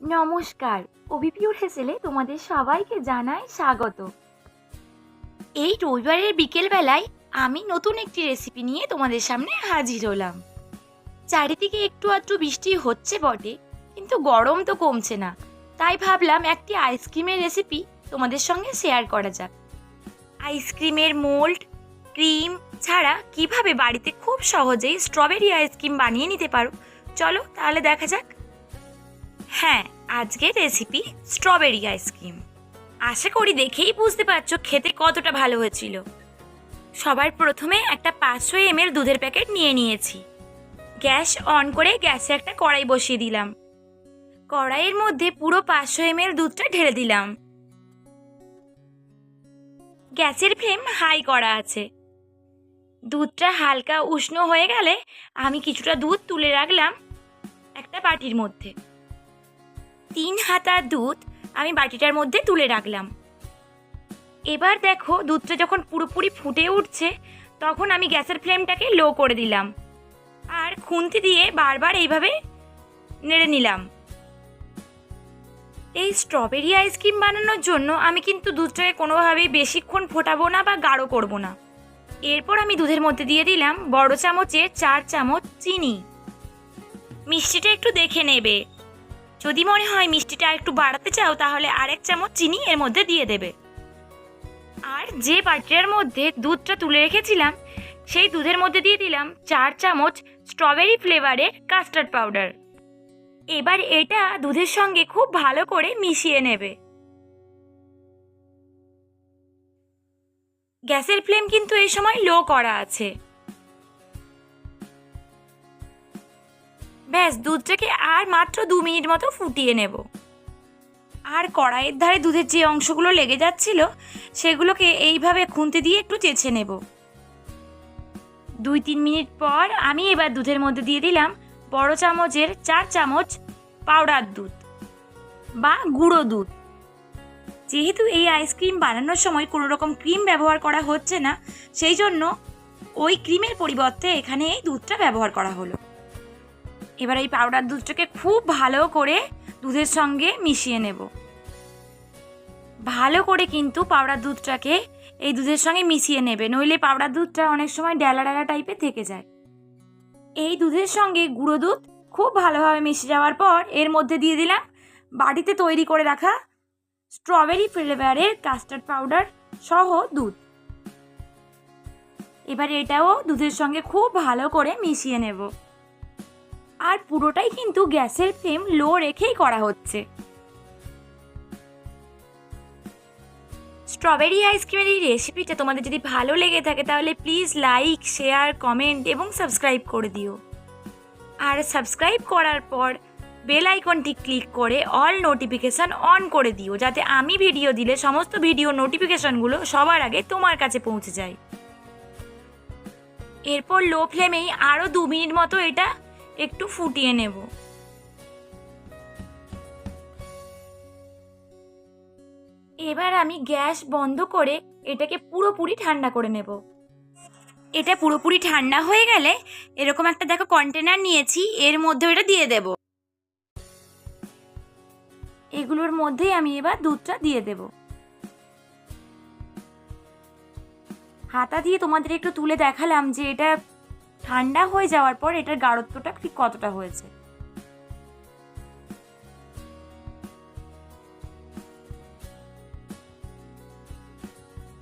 নমস্কার। অভিপিউর হেসেলে তোমাদের সবাইকে জানাই স্বাগত। এই রবিবারের বিকেলবেলায় আমি নতুন একটি রেসিপি নিয়ে তোমাদের সামনে হাজির হলাম। চারিদিকে একটু আধটু বৃষ্টি হচ্ছে বটে, কিন্তু গরম তো কমছে না। তাই ভাবলাম একটি আইসক্রিমের রেসিপি তোমাদের সঙ্গে শেয়ার করা যাক। আইসক্রিমের মোল্ড ক্রিম ছাড়া কীভাবে বাড়িতে খুব সহজেই স্ট্রবেরি আইসক্রিম বানিয়ে নিতে পারো? চলো তাহলে দেখা যাক। হ্যাঁ আজকের রেসিপি স্ট্রবেরি আইসক্রিম আশা করি দেখেই বুঝতে পারছ খেতে কতটা ভালো হয়েছিল। সবার প্রথমে একটা পাঁচশো এমএল দুধের প্যাকেট নিয়ে নিয়েছি। গ্যাস অন করে গ্যাসে একটা কড়াই বসিয়ে দিলাম। কড়াইয়ের মধ্যে পুরো পাঁচশো এমএল দুধটা ঢেলে দিলাম। গ্যাসের ফ্লেম হাই করা আছে। দুধটা হালকা উষ্ণ হয়ে গেলে আমি কিছুটা দুধ তুলে রাখলাম একটা বাটির মধ্যে। তিন হাতা দুধ আমি বাটিটার মধ্যে তুলে রাখলাম। এবার দেখো দুধটা যখন পুরোপুরি ফুটে উঠছে, তখন আমি গ্যাসের ফ্লেমটাকে লো করে দিলাম আর খুন্তি দিয়ে বারবার এইভাবে নেড়ে নিলাম। এই স্ট্রবেরি আইসক্রিম বানানোর জন্য আমি কিন্তু দুধটাকে কোনোভাবেই বেশিক্ষণ ফোটাবো না বা গাঢ় করব না। এরপর আমি দুধের মধ্যে দিয়ে দিলাম বড় চামচের চার চামচ চিনি। মিষ্টিটা একটু দেখে নেবে। যদি মনে হয় মিষ্টিটা একটু বাড়াতে চাও, তাহলে আরেক চামচ চিনি এর মধ্যে দিয়ে দেবে। আর যে বাটিটার মধ্যে দুধটা তুলে রেখেছিলাম, সেই দুধের মধ্যে দিয়ে দিলাম চার চামচ স্ট্রবেরি ফ্লেভারের কাস্টার্ড পাউডার এবার এটা দুধের সঙ্গে খুব ভালো করে মিশিয়ে নেবে। গ্যাসের ফ্লেম কিন্তু এই সময় লো করা আছে। ব্যাস, দুধটাকে আর মাত্র দু মিনিট মতো ফুটিয়ে নেব। আর কড়াইয়ের ধারে দুধের যে অংশগুলো লেগে যাচ্ছিল, সেগুলোকে এইভাবে খুন্তি দিয়ে একটু চেঁচে নেব। দুই তিন মিনিট পর আমি এবার দুধের মধ্যে দিয়ে দিলাম বড় চামচের চার চামচ পাউডার দুধ বা গুঁড়ো দুধ। যেহেতু এই আইসক্রিম বানানোর সময় কোনো রকম ক্রিম ব্যবহার করা হচ্ছে না, সেই জন্য ওই ক্রিমের পরিবর্তে এখানে এই দুধটা ব্যবহার করা হলো। এবার এই পাউডার দুধটাকে খুব ভালো করে দুধের সঙ্গে মিশিয়ে নেব। ভালো করে কিন্তু পাউডার দুধটাকে এই দুধের সঙ্গে মিশিয়ে নেবে, নইলে পাউডার দুধটা অনেক সময় ডেলা ডেলা টাইপের থেকে যায়। এই দুধের সঙ্গে গুঁড়ো দুধ খুব ভালোভাবে মিশে যাওয়ার পর এর মধ্যে দিয়ে দিলাম বাড়িতে তৈরি করে রাখা স্ট্রবেরি ফ্লেভারের কাস্টার্ড পাউডার সহ দুধ। এবার এটাও দুধের সঙ্গে খুব ভালো করে মিশিয়ে নেব। আর পুরোটাই কিন্তু গ্যাসের ফ্লেম লো রেখেই করা হচ্ছে। স্ট্রবেরি আইসক্রিমের এই রেসিপিটা তোমাদের যদি ভালো লেগে থাকে তাহলে প্লিজ লাইক, শেয়ার, কমেন্ট এবং সাবস্ক্রাইব করে দিও। আর সাবস্ক্রাইব করার পর বেল আইকনটি ক্লিক করে অল নোটিফিকেশান অন করে দিও যাতে আমি ভিডিও দিলে সমস্ত ভিডিও নোটিফিকেশানগুলো সবার আগে তোমার কাছে পৌঁছে যায়। এরপর লো ফ্লেমেই আরও দু মিনিট মতো এটা একটু ফুটিয়ে নেব। এবার আমি গ্যাস বন্ধ করে এটাকে পুরোপুরি ঠান্ডা করে নেব। এটা পুরোপুরি ঠান্ডা হয়ে গেলে এরকম একটা দেখো কন্টেনার নিয়েছি, এর মধ্যে এটা দিয়ে দেব। এগুলোর মধ্যেই আমি এবার দুধটা দিয়ে দেব। হাতা দিয়ে তোমাদের একটু তুলে দেখালাম যে এটা ঠান্ডা হয়ে যাওয়ার পর এটার গাঢ়ত্বটা ঠিক কতটা হয়েছে?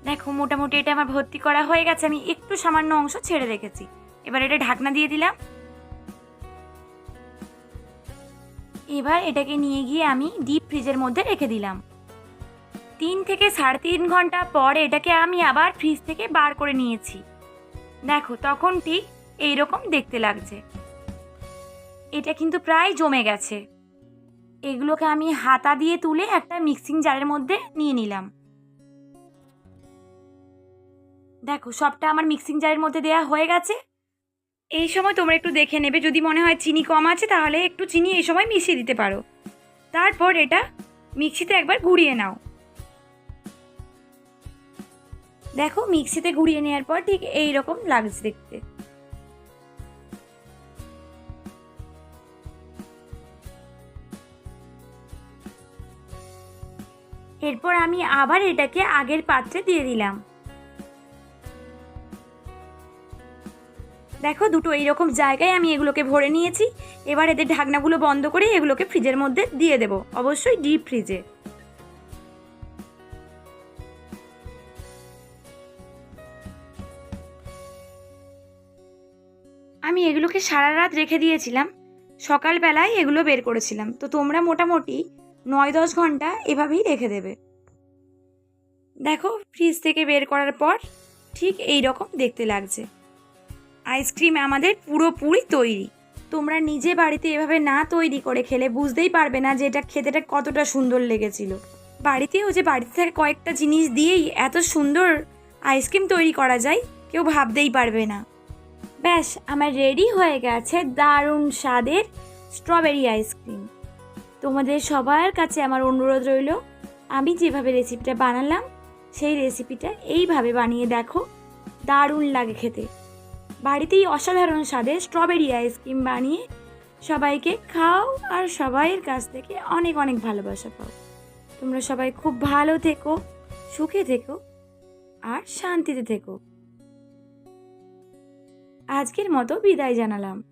দেখো, মোটামুটি এটা আমার ভর্তি করা হয়ে গেছে। আমি একটু সামান্য অংশ ছেড়ে রেখেছি। এবার এটা ঢাকনা দিয়ে দিলাম। এবার এটাকে নিয়ে গিয়ে আমি ডিপ ফ্রিজের মধ্যে রেখে দিলাম। তিন থেকে সাড়ে তিন ঘণ্টা পর এটাকে আমি আবার ফ্রিজ থেকে বার করে নিয়েছি। দেখো, তখন ঠিক এইরকম দেখতে লাগছে। এটা কিন্তু প্রায় জমে গেছে। এগুলোকে আমি হাতা দিয়ে তুলে একটা মিক্সিং জারের মধ্যে নিয়ে নিলাম। দেখো, সবটা আমার মিক্সিং জারের মধ্যে দেওয়া হয়ে গেছে। এই সময় তোমরা একটু দেখে নেবে, যদি মনে হয় চিনি কম আছে তাহলে একটু চিনি এই সময় মিশিয়ে দিতে পারো। তারপর এটা মিক্সিতে একবার ঘুরিয়ে নাও। দেখো, মিক্সিতে ঘুরিয়ে নেওয়ার পর ঠিক এই রকম লাগছে দেখতে। এরপর আমি আবার এটাকে আগের পাত্রে দিয়ে দিলাম। দেখো দুটো এইরকম জায়গায় আমি এগুলোকে ভরে নিয়েছি। এবার এদের ঢাকনাগুলো বন্ধ করে এগুলোকে ফ্রিজের মধ্যে দিয়ে দেবো। অবশ্যই ডিপ ফ্রিজে। আমি এগুলোকে সারা রাত রেখে দিয়েছিলাম। সকালবেলায় এগুলো বের করেছিলাম। তো তোমরা মোটামুটি নয় দশ ঘণ্টা এভাবেই রেখে দেবে। দেখো ফ্রিজ থেকে বের করার পর ঠিক এই রকম দেখতে লাগছে। আইসক্রিম আমাদের পুরোপুরি তৈরি। তোমরা নিজে বাড়িতে এভাবে না তৈরি করে খেলে বুঝতেই পারবে না যে এটা খেতেটা কতটা সুন্দর লেগেছিল। বাড়িতেও যে বাড়িতে থেকে কয়েকটা জিনিস দিয়েই এত সুন্দর আইসক্রিম তৈরি করা যায়, কেউ ভাবতেই পারবে না। ব্যাস, আমার রেডি হয়ে গেছে দারুণ স্বাদের স্ট্রবেরি আইসক্রিম তোমাদের সবার কাছে আমার অনুরোধ রইল, আমি যেভাবে রেসিপিটা বানালাম, সেই রেসিপিটা এইভাবে বানিয়ে দেখো। দারুণ লাগে খেতে। বাড়িতেই অসাধারণ স্বাদে স্ট্রবেরি আইসক্রিম বানিয়ে সবাইকে খাও আর সবাইয়ের কাছ থেকে অনেক অনেক ভালোবাসা পাও। তোমরা সবাই খুব ভালো থেকো, সুখে থেকো আর শান্তিতে থেকো। আজকের মতো বিদায় জানালাম।